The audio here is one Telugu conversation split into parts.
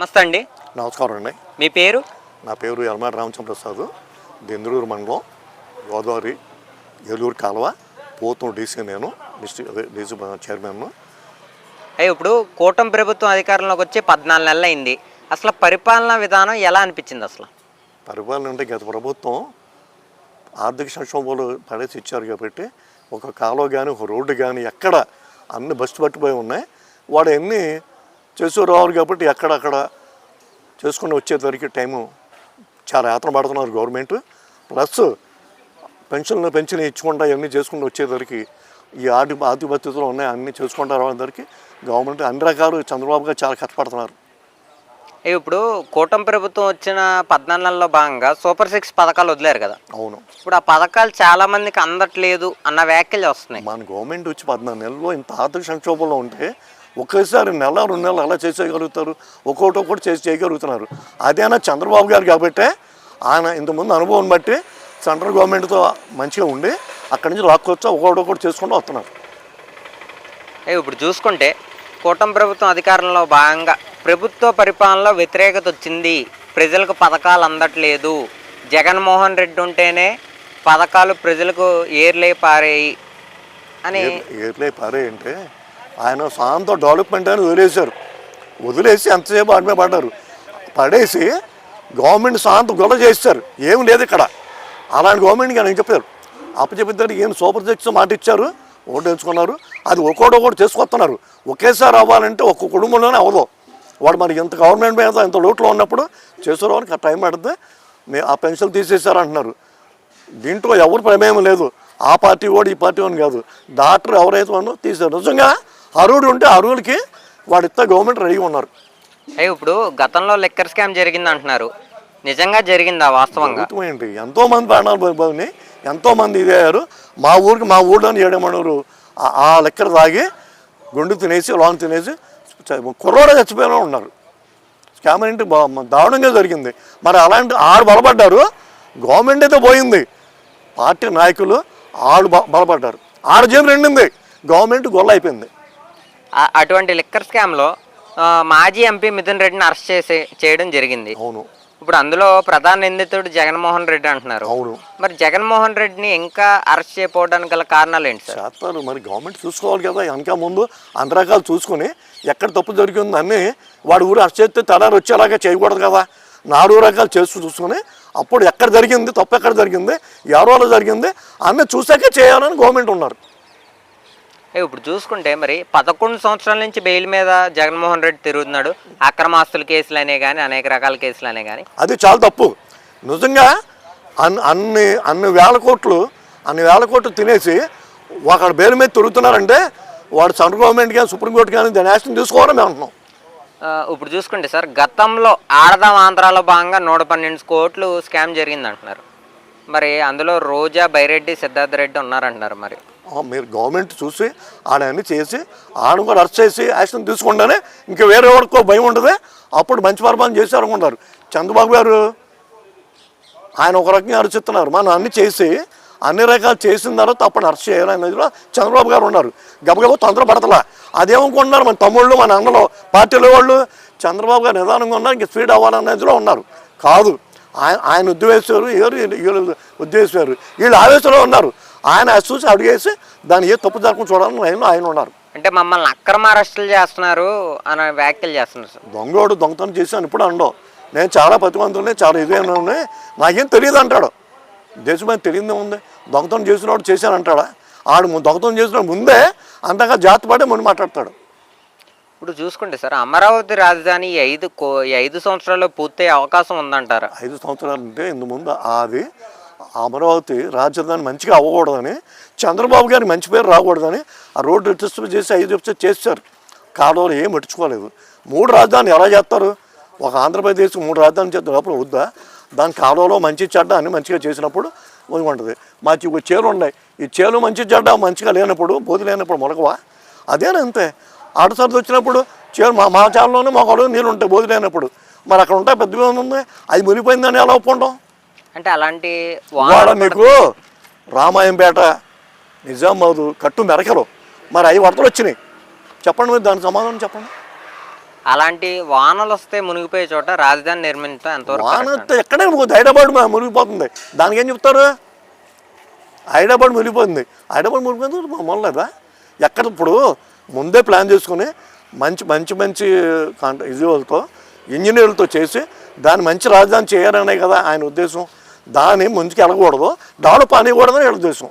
నమస్తే అండి. నమస్కారం అండి. మీ పేరు? నా పేరు యలమాటి రామచంద్రప్రసాద్. దెందులూరు మండలం గోదావరి ఏలూరు కాలువ పోతూరు డీసీ నేను డిస్ట్రిక్ట్ అదే డీసీ చైర్మన్. అయ్యి ఇప్పుడు కూటమి ప్రభుత్వం అధికారంలోకి వచ్చి పద్నాలుగు నెలలు అయింది అసలు పరిపాలనా విధానం ఎలా అనిపించింది అసలు? పరిపాలన అంటే గత ప్రభుత్వం ఆర్థిక సంక్షోభాలు పడేసి ఇచ్చారు కాబట్టి ఒక కాలువ కానీ ఒక రోడ్డు కానీ ఎక్కడ అన్ని బస్సు పట్టిపోయి ఉన్నాయి. వాడు ఎన్ని చేస్తూ రావాలి కాబట్టి ఎక్కడక్కడ చేసుకుని వచ్చేసరికి టైము చాలా యాత్ర పడుతున్నారు గవర్నమెంట్. ప్లస్ పెన్షన్లు పెన్షన్ ఇచ్చుకుంటా ఇవన్నీ చేసుకుంటూ వచ్చేసరికి ఈ ఆర్థిక పరిస్థితులు ఉన్నాయి అన్నీ చేసుకుంటా రావడానికి గవర్నమెంట్ అన్ని రకాలు చంద్రబాబు గారు చాలా కష్టపడుతున్నారు. ఇప్పుడు కూటమి ప్రభుత్వం వచ్చిన పద్నాలుగు నెలల్లో భాగంగా సూపర్ సిక్స్ పథకాలు వదిలేరు కదా. అవును. ఇప్పుడు ఆ పథకాలు చాలా మందికి అందట్లేదు అన్న వ్యాఖ్యలు వస్తున్నాయి. మన గవర్నమెంట్ వచ్చి పద్నాలుగు నెలల్లో ఇంత ఆర్థిక సంక్షోభంలో ఉంటే ఒకేసారి నెల రెండు నెలలు ఎలా చేసేయగలుగుతారు. ఒక్కొక్కటి చేసి చేయగలుగుతున్నారు. అదేనా చంద్రబాబు గారు కాబట్టే ఆయన ఇంతకుముందు అనుభవం బట్టి సెంట్రల్ గవర్నమెంట్తో మంచిగా ఉండి అక్కడి నుంచి ఒక్కొక్కటి ఒక్కటి చేసుకుంటూ వస్తున్నారు. ఇప్పుడు చూసుకుంటే కూటమి ప్రభుత్వం అధికారంలో భాగంగా ప్రభుత్వ పరిపాలనలో వ్యతిరేకత వచ్చింది. ప్రజలకు పథకాలు అందట్లేదు. జగన్మోహన్ రెడ్డి ఉంటేనే పథకాలు ప్రజలకు ఏర్లే పారేయి అని ఏర్లే పారే అంటే ఆయన సాంతో డెవలప్మెంట్ అని వదిలేశారు. వదిలేసి ఎంతసేపు ఆడమే పడ్డారు. పడేసి గవర్నమెంట్ సాంత గొడవ చేశారు. ఏం లేదు ఇక్కడ. అలాంటి గవర్నమెంట్కి ఆయన చెప్పారు? అప్పచెప్పిద్దరు ఏం సూపర్ సిక్స్ మాట ఇచ్చారు. ఓటు ఎంచుకున్నారు. అది ఒక్కోటి ఒకటి చేసుకొస్తున్నారు. ఒకేసారి అవ్వాలంటే ఒక్క కుటుంబంలోనే అవ్వదు. వాడు మరి ఇంత గవర్నమెంట్ మీద ఇంత లోట్లో ఉన్నప్పుడు చేసేవారికి ఆ టైం పడితే మీ ఆ పెన్షన్ తీసేశారు అంటున్నారు. దీంట్లో ఎవరు ప్రమేయం లేదు. ఆ పార్టీ వాడు ఈ పార్టీ అని కాదు. డాక్టర్ ఎవరైతే ఉన్నో తీశారు. నిజంగా అరువుడు ఉంటే అరువులకి వాడు ఇస్తే గవర్నమెంట్ రెడీగా ఉన్నారు. అయ్యి ఇప్పుడు గతంలో లెక్కర్ స్కామ్ జరిగింది అంటున్నారు నిజంగా జరిగిందా వాస్తవంగా? అర్థమైంది ఎంతో మంది ప్రాణాలు పోయి- ఎంతో మంది ఇదే అయ్యారు. మా ఊరికి మా ఊళ్ళో ఏడమనూరు ఆ లెక్కర తాగి గుండు తినేసి లాంగ్ తినేసి కుర్రోడే చచ్చిపోయిన ఉన్నారు. స్కామ్ ఏంటి దారుణంగా జరిగింది. మరి అలాంటి ఆడు బలపడ్డారు. గవర్నమెంట్ అయితే పోయింది. పార్టీ నాయకులు ఆడు బలపడ్డారు. ఆడ జేబు రెండింది గవర్నమెంట్ గొల్ల అయిపోయింది. అటువంటి లిక్కర్ స్కామ్లో మాజీ ఎంపీ మిథున్ రెడ్డిని అరెస్ట్ చేసి చేయడం జరిగింది. అవును. ఇప్పుడు అందులో ప్రధాన నిందితుడు జగన్మోహన్ రెడ్డి అంటున్నారు. అవును. మరి జగన్మోహన్ రెడ్డిని ఇంకా అరెస్ట్ చేయకపోవడానికి గల కారణాలు ఏంటి సార్? చేస్తారు మరి గవర్నమెంట్ చూసుకోవాలి కదా. వెనక ముందు అన్ని రకాలు చూసుకొని ఎక్కడ తప్పు జరిగింది అన్ని వాడు ఊరు అరెస్ట్ చేస్తే తలారు వచ్చేలాగా చేయకూడదు కదా. నాలుగు రకాలు చేస్తూ చూసుకొని అప్పుడు ఎక్కడ జరిగింది తప్పు ఎక్కడ జరిగింది ఎవరి జరిగింది అన్నీ చూసాకే చేయాలని గవర్నమెంట్ ఉన్నారు. ఇప్పుడు చూసుకుంటే మరి పదకొండు సంవత్సరాల నుంచి బెయిల్ మీద జగన్మోహన్ రెడ్డి తిరుగుతున్నాడు. అక్రమాస్తుల కేసులు అనే కానీ అనేక రకాల కేసులు అనే కానీ అది చాలా తప్పు. నిజంగా అన్ని అన్ని అన్ని వేల కోట్లు అన్ని వేల కోట్లు తినేసి ఒకడు బెయిల్ మీద తిరుగుతున్నారంటే వాడు సెంట్రల్ గవర్నమెంట్ కానీ సుప్రీంకోర్టు కానీ దాని యాక్షన్ మేము అంటున్నాం. ఇప్పుడు చూసుకుంటే సార్ గతంలో ఆడదాం ఆంధ్రాలో భాగంగా నూట పన్నెండు కోట్లు స్కామ్ జరిగింది అంటున్నారు మరి అందులో రోజా బైరెడ్డి సిద్ధార్థ రెడ్డి ఉన్నారంటున్నారు మరి. మీరు గవర్నమెంట్ చూసి ఆడన్నీ చేసి ఆడను కూడా అరెస్ట్ చేసి యాక్షన్ తీసుకుంటేనే ఇంకా వేరే వాడికో భయం ఉండదు అప్పుడు మంచి పరిపాలన చేశారు అనుకుంటారు చంద్రబాబు గారు ఆయన ఒక రకంగా అరుచిస్తున్నారు మనం అన్ని చేసి అన్ని రకాలు చేసిన తర్వాత అప్పుడు అరెస్ట్ చేయాలనేదిలో చంద్రబాబు గారు ఉన్నారు. గబగబ తొందర పడతలా అదేమనుకుంటున్నారు? మన తమ్ముళ్ళు మన అన్నలో పార్టీలో వాళ్ళు చంద్రబాబు గారు నిదానంగా ఉన్నారు ఇంక స్పీడ్ అవ్వాలనేదిలో ఉన్నారు. కాదు. ఆయన ఆయన ఉద్దేశారు ఎవరు వీళ్ళు ఉద్దేశారు వీళ్ళు ఆవేశంలో ఉన్నారు. ఆయన చూసి అడిగేసి దాన్ని ఏ తప్పు జరగకుండా చూడాలని ఆయన ఆయన ఉన్నారు. అంటే మమ్మల్ని అక్రమ అరెస్టులు చేస్తున్నారు అనే వ్యాఖ్యలు చేస్తున్నారు సార్. దొంగోడు దొంగతనం చేశాను ఇప్పుడు అండవు నేను చాలా ప్రతివంతుని చాలా ఇదేనా ఉన్నాయి నాకేం తెలియదు అంటాడు. దేశమైన తెలియదే ఉంది. దొంగతనం చేసినవాడు చేశాను అంటాడా ఆడు దొంగతనం చేసిన ముందే అంతగా జాతపడే ముందు మాట్లాడతాడు. ఇప్పుడు చూసుకుంటే సార్ అమరావతి రాజధాని ఐదు ఐదు సంవత్సరాల్లో పూర్తయ్యే అవకాశం ఉందంటారా? ఐదు సంవత్సరాలు అంటే ఇందు ముందు అది అమరావతి రాజధాని మంచిగా అవ్వకూడదని చంద్రబాబు గారి మంచి పేరు రాకూడదని ఆ రోడ్డు రిజిస్టర్ చేసి ఐదు ఎపిసోడ్ చేశారు కాలువలు ఏం పట్టించుకోలేదు. మూడు రాజధాని ఎలా చేస్తారు? ఒక ఆంధ్రప్రదేశ్ మూడు రాజధాని చేస్తారు. లోపల వద్దా? దాని కాలువలో మంచి చెడ్డ అని మంచిగా చేసినప్పుడు ఉంటుంది మాకు ఒక చేలు ఉన్నాయి. ఈ చేలు మంచి చెడ్డ మంచిగా లేనప్పుడు బోధి లేనప్పుడు మొలకవా? అదేనా అంతే? ఆటసరది వచ్చినప్పుడు చేరు మా మా చాలలోనే మా కొడుకు నీళ్ళు ఉంటాయి బోధి లేనప్పుడు. మరి అక్కడ ఉంటాయి పెద్దగా ఉంది. అది మునిగిపోయిందని ఎలా ఒప్పుకుంటాం? అంటే అలాంటి వాడ మీకు రామాయంపేట నిజామాబాదు కట్టు మెరకలు. మరి అవి వరదలు వచ్చినాయి. చెప్పండి మీరు దానికి సమాధానం చెప్పండి. అలాంటి వానలు వస్తే మునిగిపోయే చోట రాజధాని నిర్మించడం ఎంతవరకు వాన వస్తే ఎక్కడే హైదరాబాద్ మునిగిపోతుంది. దానికి ఏం చెప్తారు? హైదరాబాద్ మునిగిపోతుంది. హైదరాబాద్ మునిగిపోతుంది మొదలదా ఎక్కడ ఇప్పుడు ముందే ప్లాన్ చేసుకుని మంచి మంచి మంచి కాంట ఇదితో ఇంజనీర్లతో చేసి దాన్ని మంచి రాజధాని చేయాలనే కదా ఆయన ఉద్దేశం. దాన్ని ముందుకు వెళ్ళకూడదు డెవలప్ అనేకూడదని వీళ్ళ ఉద్దేశం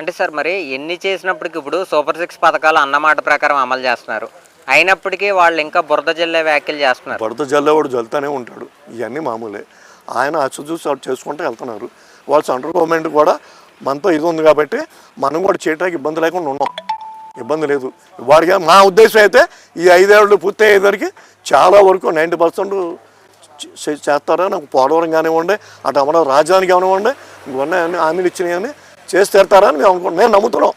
అంటే సార్ మరి ఎన్ని చేసినప్పటికి ఇప్పుడు సూపర్ సిక్స్ పథకాలు అన్నమాట ప్రకారం అమలు చేస్తున్నారు. అయినప్పటికీ వాళ్ళు ఇంకా బురద జల్లే వ్యాఖ్యలు చేస్తున్నారు. బుడత జల్లేవాడు జల్తానే ఉంటాడు. ఇవన్నీ మామూలే. ఆయన అచ్చు చూసి అటు చేసుకుంటూ వెళ్తున్నారు. వాళ్ళు సెంట్రల్ గవర్నమెంట్ కూడా మనతో ఇది ఉంది కాబట్టి మనం కూడా చేయడానికి ఇబ్బంది లేకుండా ఉన్నాం. ఇబ్బంది లేదు. వాడికి మా ఉద్దేశం అయితే ఈ ఐదేళ్ళు పూర్తి అయ్యేసరికి చాలా వరకు నైంటీ పర్సెంట్ చేస్తారా నాకు పోలవరం కానివ్వండి అటు అమరావతి రాజధాని కానివ్వండి ఇవన్నీ అన్ని హామీలు ఇచ్చినాయి అని చేసి తీరుతారని మేము అనుకుంటున్నాం. మేము నమ్ముతున్నాం.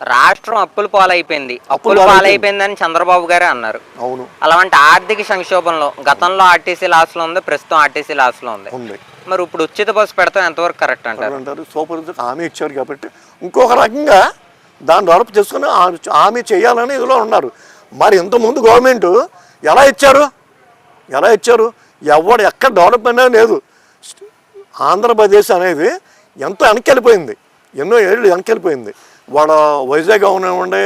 రాష్ట్రం అప్పుల పాలైపోయింది. అప్పుల పాలైపోయింది. పాలైపోయిందని చంద్రబాబు గారే అన్నారు. అవును. అలాంటి ఆర్థిక సంక్షోభంలో గతంలో ఆర్టీసీ లాస్లో ఉంది ప్రస్తుతం ఆర్టీసీ లాస్లో ఉంది. ఉంది. మరి ఇప్పుడు ఉచిత బస్సు పెడతాం ఎంతవరకు కరెక్ట్ అంటారు? అంటారు. సూపర్ హామీ ఇచ్చారు కాబట్టి. ఇంకొక రకంగా దాన్ని డెవలప్ చేసుకుని హామీ చేయాలని ఇదిలో ఉన్నారు. మరి ఇంతకుముందు గవర్నమెంట్ ఎలా ఇచ్చారు? ఎలా ఇచ్చారు? ఎవడు ఎక్కడ డెవలప్మెంట్ లేదు. ఆంధ్రప్రదేశ్ అనేది ఎంతో వెనకెళ్ళిపోయింది ఎన్నో ఏళ్ళు వెనకెళ్ళిపోయింది వాడు వైజాగ్ అవనివ్వండి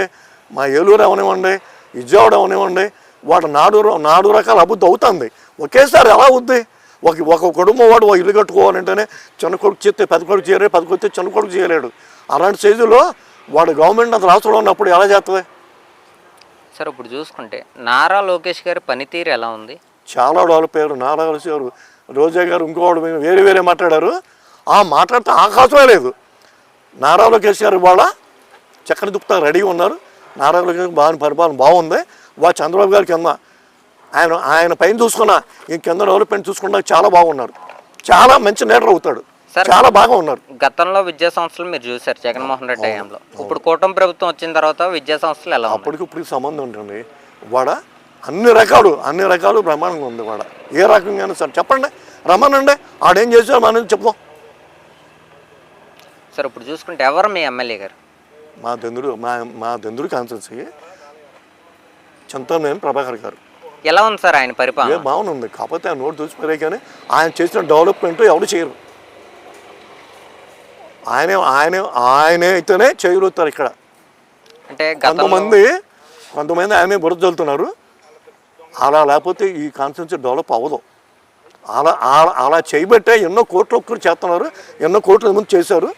మా ఏలూరు అవనివ్వండి విజయవాడ అవనివ్వండి వాడు నాడు నాడు రకాల అభివృద్ధి అవుతుంది. ఒకేసారి ఎలా అవుద్ది? ఒక ఒక కుటుంబం వాడు ఒక ఇల్లు కట్టుకోవాలంటేనే చిన్న కొడుకు చేస్తే పెద్ద కొడుకు చేయలేడు పెద్ద కొడుకు చిన్న కొడుకు చేయలేడు. అలాంటి స్టేజ్లో వాడు గవర్నమెంట్ అంత రాష్ట్రంలో ఉన్నప్పుడు ఎలా చేస్తుంది సార్ ఇప్పుడు చూసుకుంటే నారా లోకేష్ గారి పనితీరు ఎలా ఉంది? చాలా డెవలప్ అయ్యారు నారా గారు రోజా గారు ఇంకోవాడు వేరే వేరే మాట్లాడారు. ఆ మాట్లాడితే ఆకాశమే లేదు. నారా లోకేష్ గారు వాళ్ళ చక్కని దుప్తా రెడీగా ఉన్నారు. నారా లోకేష్ బాగా పరిపాలన బాగుంది. వా చంద్రబాబు గారి కింద ఆయన ఆయన పైన చూసుకున్న ఈ కింద డెవలప్మెంట్ చూసుకున్నా చాలా బాగున్నారు. చాలా మంచి లీడర్ అవుతాడు. సరే. చాలా బాగా ఉన్నారు. గతంలో విద్యా సంస్థలు మీరు చూసారు జగన్మోహన్ రెడ్డి ఇప్పుడు కూటమి ప్రభుత్వం వచ్చిన తర్వాత విద్యా సంస్థలు ఎలా అప్పటికి ఇప్పటికి సంబంధం ఉంటుంది వాడ అన్ని రకాలు అన్ని రకాలు బ్రహ్మాండంగా ఉంది వాడ. ఏ రకంగా సార్ చెప్పండి. రమ్మనండి. ఆడేం చేశారు? మనం చెప్దాం సార్ ఇప్పుడు చూసుకుంటే ఎవరు మీ ఎమ్మెల్యే గారు? మా దెందుడు మా మా దెందుడు కాన్సెన్సీ చింతనేని ప్రభాకర్ గారు. ఎలా ఉంది సార్ ఆయన పరిపాలన? బాగుంది కాకపోతే ఆ నోటు చూసిపోయారే కానీ ఆయన చేసిన డెవలప్మెంట్ ఎవరు చేయరు. ఆయనే ఆయనే ఆయనే అయితేనే చేయగలుగుతారు ఇక్కడ. అంటే కొంతమంది కొంతమంది ఆయనే బురద చల్లుతున్నారు అలా లేకపోతే ఈ కాన్సెన్స్ డెవలప్ అవ్వదు. అలా అలా- అలా చేయబట్టే ఎన్నో కోట్లు ఒక్కరు చేస్తున్నారు ఎన్నో కోట్ల ముందు చేశారు.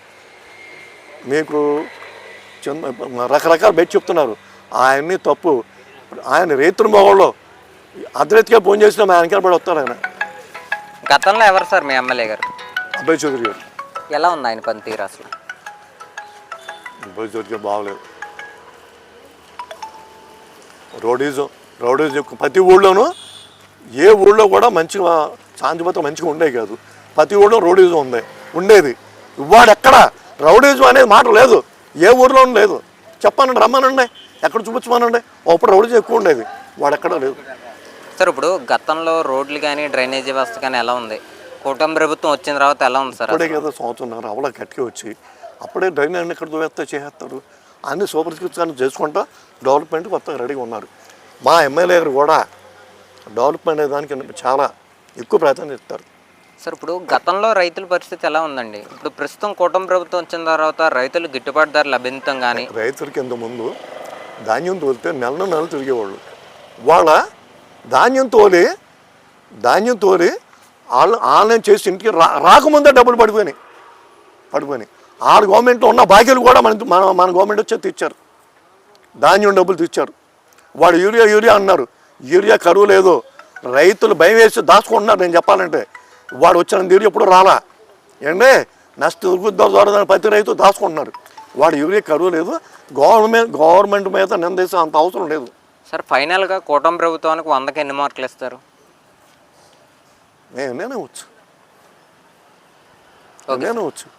మీకు చిన్న రకరకాల బయట చెప్తున్నారు. ఆయన్ని తప్పు ఆయన రైతుల మొగళ్ళు అర్ధరీతిగా ఫోన్ చేసిన వెనకాల పడి వస్తారు ఆయన. గతంలో ఎవరు సార్ మీ ఎమ్మెల్యే గారు? అబ్బాయి చౌదరి గారు. ఎలా ఉంది ఆయన పనితీరు అసలు? అబ్బాయి చౌదరి గారు బాగలేదు. రౌడీజం. రౌడీజం ప్రతి ఊళ్ళోనూ ఏ ఊళ్ళో కూడా మంచిగా శాంతిభద్రత మంచిగా ఉండేది కాదు. ప్రతి ఊళ్ళో రౌడీజం ఉంది ఉండేది. వాడు ఎక్కడ? రౌడీజం అనేది మాట లేదు. ఏ ఊర్లోనూ లేదు. చెప్పానండి రమ్మనండి. ఎక్కడ చూపించమనండి. ఒకప్పుడు రౌడీజం ఎక్కువ ఉండేది. వాడు ఎక్కడ లేదు. సార్ ఇప్పుడు గతంలో రోడ్లు కానీ డ్రైనేజీ వ్యవస్థ కానీ ఎలా ఉంది? కూటమి ప్రభుత్వం వచ్చిన తర్వాత ఎలా ఉంది సార్ అప్పుడే కదా సంవత్సరం అవలా గట్టిగా వచ్చి అప్పుడే డ్రైన్ అన్ని ఎక్కడ చేసేస్తారు? అన్ని సూపర్ స్క్రిప్ట్స్ అన్ని చేసుకుంటా డెవలప్మెంట్ కొత్తగా రెడీగా ఉన్నారు. మా ఎమ్మెల్యే గారు కూడా డెవలప్మెంట్ అనే దానికి చాలా ఎక్కువ ప్రాధాన్యత ఇస్తారు. సార్ ఇప్పుడు గతంలో రైతుల పరిస్థితి ఎలా ఉందండి? ఇప్పుడు ప్రస్తుతం కూటమి ప్రభుత్వం వచ్చిన తర్వాత రైతులు గిట్టుబాటు ధర లభించడం కానీ రైతులకి ఇంత ముందు ధాన్యం తోలితే నెల నెల తిరిగేవాళ్ళు. వాళ్ళ ధాన్యం తోలి ధాన్యం తోలి వాళ్ళు ఆన్లైన్ చేసి ఇంటికి రా రాకముందే డబ్బులు పడిపోయినాయి. పడిపోయినాయి. ఆరు గవర్నమెంట్లో ఉన్న బాకీలు కూడా మన మన మన గవర్నమెంట్ వచ్చే తెచ్చారు ధాన్యం డబ్బులు తెచ్చారు వాడు యూరియా యూరియా అన్నారు. యూరియా కరువు లేదు. రైతులు భయం వేసి దాచుకుంటున్నారు నేను చెప్పాలంటే. వాడు వచ్చిన యూరియా ఎప్పుడు రాలా? ఏంటే? నష్ట ద్వారా ప్రతి రైతు దాచుకుంటున్నారు. వాడు యూరియా కరువు లేదు. గవర్నమెంట్ గవర్నమెంట్ మీద నిందేసే అంత అవసరం లేదు. సార్ ఫైనల్గా కూటమి ప్రభుత్వానికి వందకి ఎన్ని మార్కులు ఇస్తారు? నేను నేనే వచ్చు. నేనే వచ్చు.